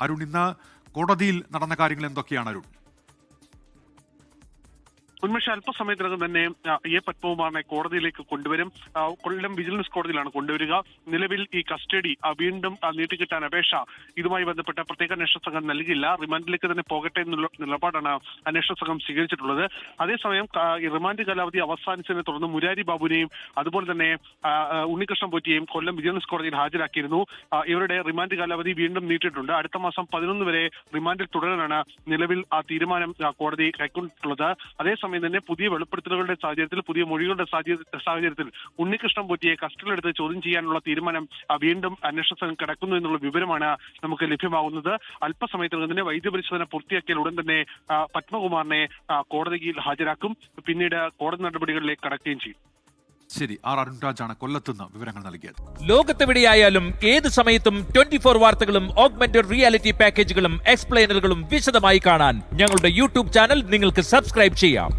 അരുൺ ഇന്ന് കോടതിയിൽ നടന്ന കാര്യങ്ങൾ എന്തൊക്കെയാണ് അരുൺ? ഉന്മേഷ അല്പസമയത്തിനകം തന്നെ എ. പത്മകുമാറിനെ കോടതിയിലേക്ക് കൊണ്ടുവരും. കൊല്ലം വിജിലൻസ് കോടതിയിലാണ് കൊണ്ടുവരിക. നിലവിൽ ഈ കസ്റ്റഡി വീണ്ടും നീട്ടിക്കിട്ടാൻ അപേക്ഷ ഇതുമായി ബന്ധപ്പെട്ട പ്രത്യേക അന്വേഷണ സംഘം നൽകില്ല. റിമാൻഡിലേക്ക് തന്നെ പോകട്ടെ എന്നുള്ള നിലപാടാണ് അന്വേഷണ സംഘം സ്വീകരിച്ചിട്ടുള്ളത്. അതേസമയം ഈ റിമാൻഡ് കാലാവധി അവസാനിച്ചതിനെ തുടർന്ന് മുരാരി ബാബുവിനെയും അതുപോലെ തന്നെ ഉണ്ണികൃഷ്ണൻ പോറ്റിയെയും കൊല്ലം വിജിലൻസ് കോടതിയിൽ ഹാജരാക്കിയിരുന്നു. ഇവരുടെ റിമാൻഡ് കാലാവധി വീണ്ടും നീട്ടിയിട്ടുണ്ട്. അടുത്ത മാസം പതിനൊന്ന് വരെ റിമാൻഡിൽ തുടരാനാണ് നിലവിൽ ആ തീരുമാനം കോടതി കൈക്കൊണ്ടിട്ടുള്ളത്. അതേസമയം തന്നെ പുതിയ വെളിപ്പെടുത്തലുകളുടെ സാഹചര്യത്തിൽ പുതിയ മൊഴികളുടെ സാഹചര്യ- സാഹചര്യത്തിൽ ഉണ്ണികൃഷ്ണൻ പൊറ്റിയെ കസ്റ്റഡിയിലെടുത്ത് ചോദ്യം ചെയ്യാനുള്ള തീരുമാനം വീണ്ടും അന്വേഷണ സംഘം കിടക്കുന്നു എന്നുള്ള വിവരമാണ് നമുക്ക് ലഭ്യമാകുന്നത്. അല്പസമയത്തിനകം തന്നെ വൈദ്യപരിശോധന പൂർത്തിയാക്കിയാൽ ഉടൻ തന്നെ പത്മകുമാറിനെ കോടതിയിൽ ഹാജരാക്കും. പിന്നീട് കോടതി നടപടികളിലേക്ക് കടക്കുകയും ചെയ്യും. ശരി ആർ അരുൺരാജാണ് കൊല്ലത്തുനിന്ന് വിവരങ്ങൾ നൽകിയത്. ലോകത്തെവിടെയായാലും ഏത് സമയത്തും ട്വന്റി ഫോർ വാർത്തകളും ഓഗ്മെന്റഡ് റിയാലിറ്റി പാക്കേജുകളും എക്സ്പ്ലെയിനറുകളും വിശദമായി കാണാൻ ഞങ്ങളുടെ യൂട്യൂബ് ചാനൽ നിങ്ങൾക്ക് സബ്സ്ക്രൈബ് ചെയ്യാം.